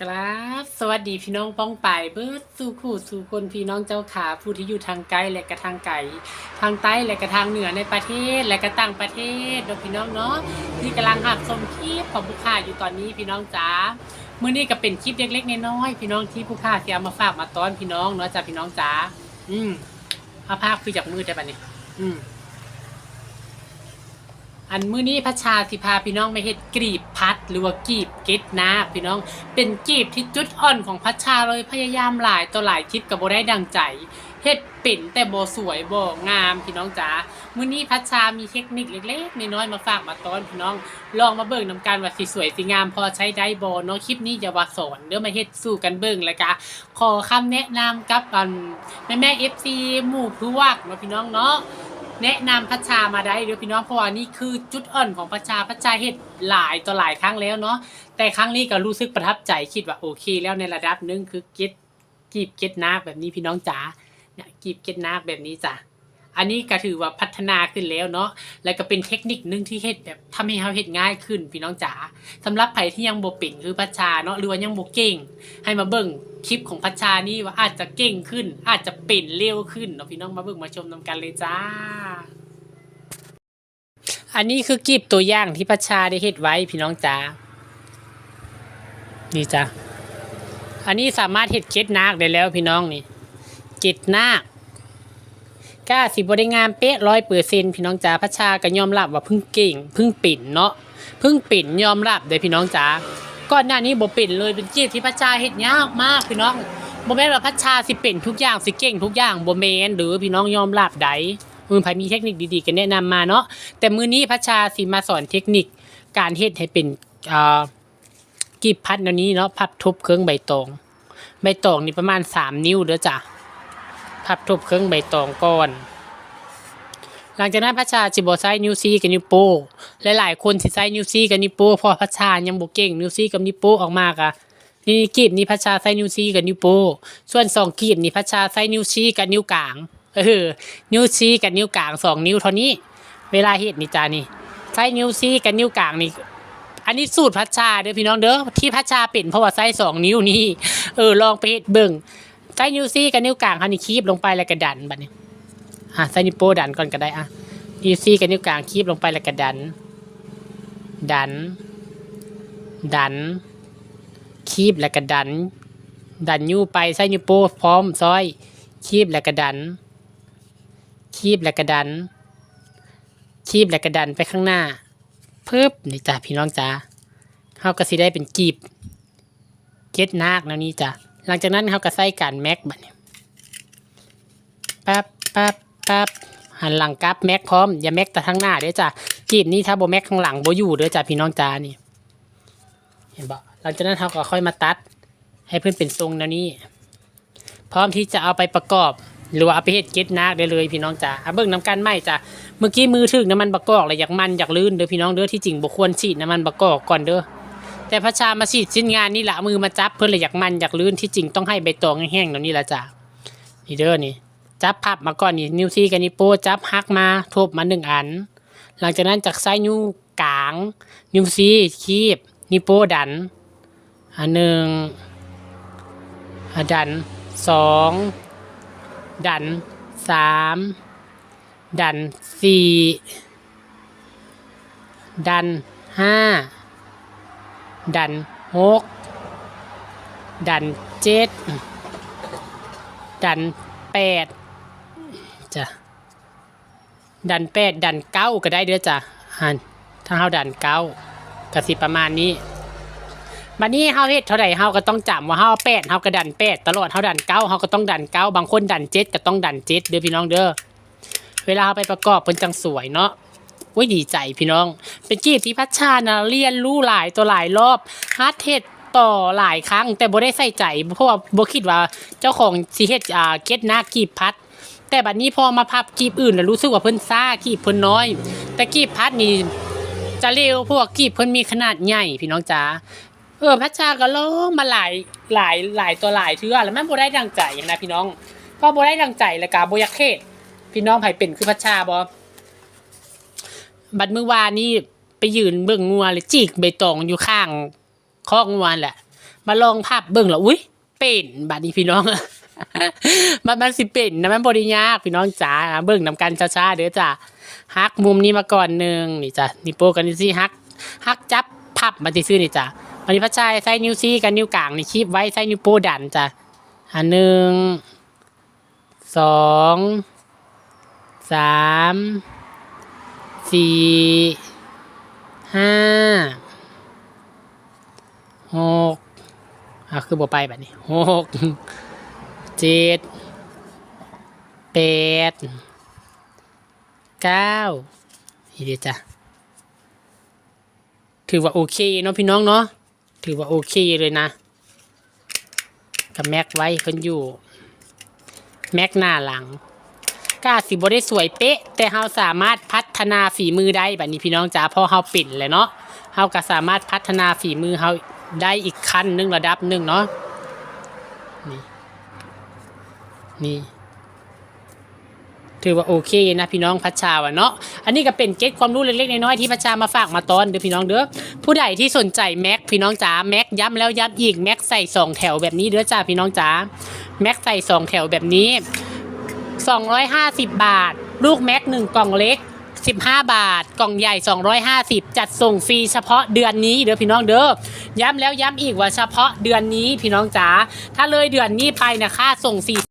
กราบสวัสดีพี่น้องป้องไปเบิร์ดสู่คู่สู่คนพี่น้องเจ้าขาผู้ที่อยู่ทางไกลและกระทางไก่ทางใต้และกระทางเหนือในประเทศและกระต่างประเทศเนาะพี่น้องเนาะที่กำลังหักชมคลิปของผู้ค้าอยู่ตอนนี้พี่น้องจ๋ามื้อนี้ก็เป็นคลิปเล็กๆน้อยๆพี่น้องที่ผู้ค้าที่เอามาฝากมาต้อนพี่น้องเนาะจ้ะพี่น้องจ๋าอืมเอาภาพคือจากมือได้ปะเนี่ยอืม อันมื้อนี้พระชาสิพาพี่น้องไปเฮ็ดกรีบพัด หรือว่ากีบเก็ดนาพี่น้อง เป็นกีบที่จุดอ่อนของพระชาเลยพยายามหลายต่อหลายคลิปก็บ่ได้ดังใจเฮ็ดเป็นแต่บสวยบงามพี่น้องจ๋ามื้อนี้พระชามีเทคนิคเล็กๆน้อยๆมาฝากมาต้อนพี่น้อง ลองมาเบิ่งนำกันว่าสิสวยสิงามพอใช้ได้บ่เนาะคลิปนี้อย่าว่าสอนเด้อมาเฮ็ดสู้กันเบิ่งแล้วก็ขอคำแนะนำกับอันแม่ๆ FC หมู่พวกเนาะพี่น้องเนาะ แนะนำพัชชามาได้เดี๋ยวพี่น้องเพราะว่านี่คือจุดอ่อนของพัชชาพัชชาเห็ดหลายต่อหลายครั้งแล้วเนาะแต่ครั้งนี้ก็รู้สึกประทับใจคิดว่าโอเค แล้วในระดับหนึงคือเก็ตกีบเก็ตนาแบบนี้พี่น้องจ๋าเนี่ยกีบเก็ตนาแบบนี้จ้ะ อันนี้ก็ถือว่าพัฒนาขึ้นแล้วเนาะ แล้วก็เป็นเทคนิคนึงที่เฮ็ดแบบทำให้เฮาเฮ็ดง่ายขึ้นพี่น้องจ๋าสำหรับใครที่ยังบ่เป็นคือพัชชาเนาะหรือว่ายังบ่เก่ง ให้มาเบิ่งคลิปของพัชชานี่ว่าอาจจะเก่งขึ้น อาจจะเป็นเร็วขึ้นเนาะพี่น้องมาเบิ่งมาชมนำกันเลยจ้า อันนี้คือกีบตัวอย่างที่พัชชาได้เฮ็ดไว้พี่น้องจ๋านี่จ้ะอันนี้สามารถเฮ็ดเก็ดนาคได้แล้วพี่น้องนี่เก็ดนาค ก้าสิบได้งามเป๊ะร้อยเปอร์เซ็นพี่น้องจ๋าพัชชาก็ยอมรับว่าเพิ่งเก่งเพิ่งปิ่นเนาะเพิ่งปิ่นยอมรับเลยพี่น้องจ๋าก่อนหน้านี้บ่ปิ่นเลยเป็นกีบที่พัชชาเฮ็ดยากมากพี่น้องบ่แม่นว่าพัชชาสิเป็นทุกอย่างสิเก่งทุกอย่างบ่แม่นหรือพี่น้องยอมรับได้มือไผมีเทคนิคดีๆก็แนะนำมาเนาะแต่มื้อนี้พัชชาสิมาสอนเทคนิคการเฮ็ดให้เป็นอ่ากีบพัดแนวนี้เนาะพับทุบเครื่องใบตองใบตองนี่ประมาณสามนิ้วเด้อจ้ะ พับทุบเครื่องใบตองก่อน หลังจากนั้นพระชาจิบอไซนิวซีกับนิวโป้หลายๆคนสิใช้นิ้วซีกับนิวโป้พอพระชายังบ่เก่งนิวซีกับนิวโป้ออกมากะนี่กีบนี่พระชาใช้นิ้วซีกับนิวโป้ส่วนสองกีบนี่พระชาใช้นิ้วซีกับนิ้วกลางเออนิ้วซีกับนิ้วกลางสองนิ้วเท่านี้ เวลาเฮ็ดนี่จานี่ใช้นิ้วซีกับนิ้วกลางนี่อันนี้สูตรพัชชาเด้อพี่น้องเด้อที่พัชชาเป็นเพราะว่าไส้สองนิ้วนี่เออลองไปเฮ็ดเบิ่ง ส้นิ้วซี่กับนิ้วกลางเขานี่คีบลงไปแล้วก็ดันบัดนี้อะไส้นิ้วโป้ดันก่อนก็ได้อะนิ้วซี่กับนิ้วกลางคีบลงไปแล้วก็ดัน ดัน ดัน คีบแล้วก็ดัน ดันนิ้วไปไส้นิ้วโป้พร้อมซอย คีบแล้วก็ดัน คีบแล้วก็ดัน คีบแล้วก็ดันไปข้างหน้าปึ๊บนี่จ้ะพี่น้องจ้าเขาก็สิได้เป็นกีบเก็ดนาคแล้วนี่จ้ะ หลังจากนั้นเขาก็ใส่การแม็กบัดนี้ปั๊บปั๊บปั๊บหันหลังกลับแม็กพร้อมอย่าแม็กแต่ข้างหน้าเด้อจ้ะกีบนี้ถ้าโบแม็กข้างหลังโบอยู่เด้อจ้ะพี่น้องจ้านี่ เห็นบ่หลังจากนั้นเขาก็ค่อยมาตัด ให้เพื่อนเป็นทรงแนวนี้ พร้อมที่จะเอาไปประกอบ หรือว่าเอาไปเฮ็ดเก็ดนาได้เลยพี่น้องจ้าเอาเบิ่งน้ำกันไหมจ้ะเมื่อกี้มือถึกน้ำมันบะกอกเลยอยากมันอยากลื่นเด้อพี่น้องเด้อที่จริงบ่ควรฉีดน้ำมันบะกอกก่อนเด้อ แต่พระชามาฉีดชิ้นงานนี่ละมือมาจับเพื่อนเลยอยากมันอยากลื่นที่จริงต้องให้ใบตองแห้งๆแล้วนี่ละจ้ะนี่เด้อนี่ จับพับมาก่อนนี่นิ้วซี่กับนิ้วโป้จับหักมาทบมาหนึ่งอัน หลังจากนั้นจากไส้นิ้วกลาง นิ้วซีคีบ นิ้วโป้ดันอันหนึ่งอันดันสองดันสามดันสี่ดันห้า ดันหกดันเจ็ดดันแปดจ้ะดันแปดดันเก้าก็ได้เด้อจ้ะหันถ้าเฮาดันเก้าก็สิประมาณนี้บัดนี้เฮาเฮ็ดเท่าใดเฮาก็ต้องจำว่าเฮาแปดเฮาก็ดันแปดตลอดเฮาดันเก้าเฮาก็ต้องดันเก้าบางคนดันเจ็ดก็ต้องดันเจ็ดเด้อพี่น้องเด้อเวลาเอาไปประกอบเป็นจังสวยเนาะ อุ้ยดีใจพี่น้อง เป็นกีบที่พัชชานะเรียนรู้หลายตัวหลายรอบฮาร์ดเทดต่อหลายครั้ง แต่โบได้ใส่ใจเพราะว่าโบคิดว่าเจ้าของสิเฮดอ่าเก็ตหน้ากีบพัด แต่บัดนี้พอมาพับกีบอื่นแล้วรู้สึกว่าเพิ่นซ่ากีบเพิ่นน้อย แต่กีบพัดนี่จะเร็วพวกกีบเพิ่นมีขนาดใหญ่พี่น้องจ๋าเออพัชชาก็ลองมาหลายหลายหลายตัวหลายเทื่อแล้วมันบ่ได้ดังใจนะพี่น้องพอบ่ได้ดังใจแล้วก็บ่อยากเฮ็ดพี่น้องไผเป็นคือพัชชาบอ บัดมือวานนี่ไปยืนเบิ่งงัวเลยจีกใบตองอยู่ข้างคอกงัวแหละ มาลองภาพเบิ่งแล้วอุ้ยเป็นบัดนี้พี่น้องมันมันสิเป็นนะมันบริยากพี่น้องจ๋าเบิ่งนำกันช้าๆเด้อจ้ะฮักมุมนี้มาก่อนหนึ่งนี่จ้ะนี่โปกันนี่ฮักฮักจับพับมาที่ซื้อนี่จ้ะวันนี้พระชายใส่นิ้วซี่กับนิ้วกลางนี่คีบไว้ใส่นิ้วโป้ดันจ้ะอันหนึ่งสองสาม สี่ห้าหกอะคือบ่ไปแบบนี้หกเจ็ดแปดเก้าอีเดียจ้ะถือว่าโอเคเนาะพี่น้องเนาะถือว่าโอเคเลยนะ กับแม็กไว้เพิ่นอยู่ แม็กหน้าหลัง ก้าสิบ่ได้สวยเป๊ะ แต่เฮาสามารถพัฒนาฝีมือได้แบบนี้พี่น้องจ๋าพราะเฮาปิ่นแหละเนาะเฮาก็สามารถพัฒนาฝีมือเฮาได้อีกขั้นหนึ่งระดับหนึ่งเนาะนี่นี่ถือว่าโอเคนะพี่น้องพัชชาวะเนาะ อันนี้ก็เป็นเก็ตความรู้เล็กๆน้อยๆที่พัชชามาฝากมาตอนเด้อพี่น้องเด้อ ผู้ใดที่สนใจแม็กพี่น้องจ๋าแม็กย้ำแล้วย้ำอีกแม็กใส่สองแถวแบบนี้เด้อจ้าพี่น้องจ๋าแม็กใส่สองแถวแบบนี้ 250 บาท ลูกแม็กหนึ่งกล่องเล็ก 15 บาท กล่องใหญ่ 250 จัดส่งฟรีเฉพาะเดือนนี้เด้อพี่น้องเด้อย้ำแล้วย้ำอีกว่าเฉพาะเดือนนี้พี่น้องจ๋าถ้าเลยเดือนนี้ไปนะค่าส่งฟรี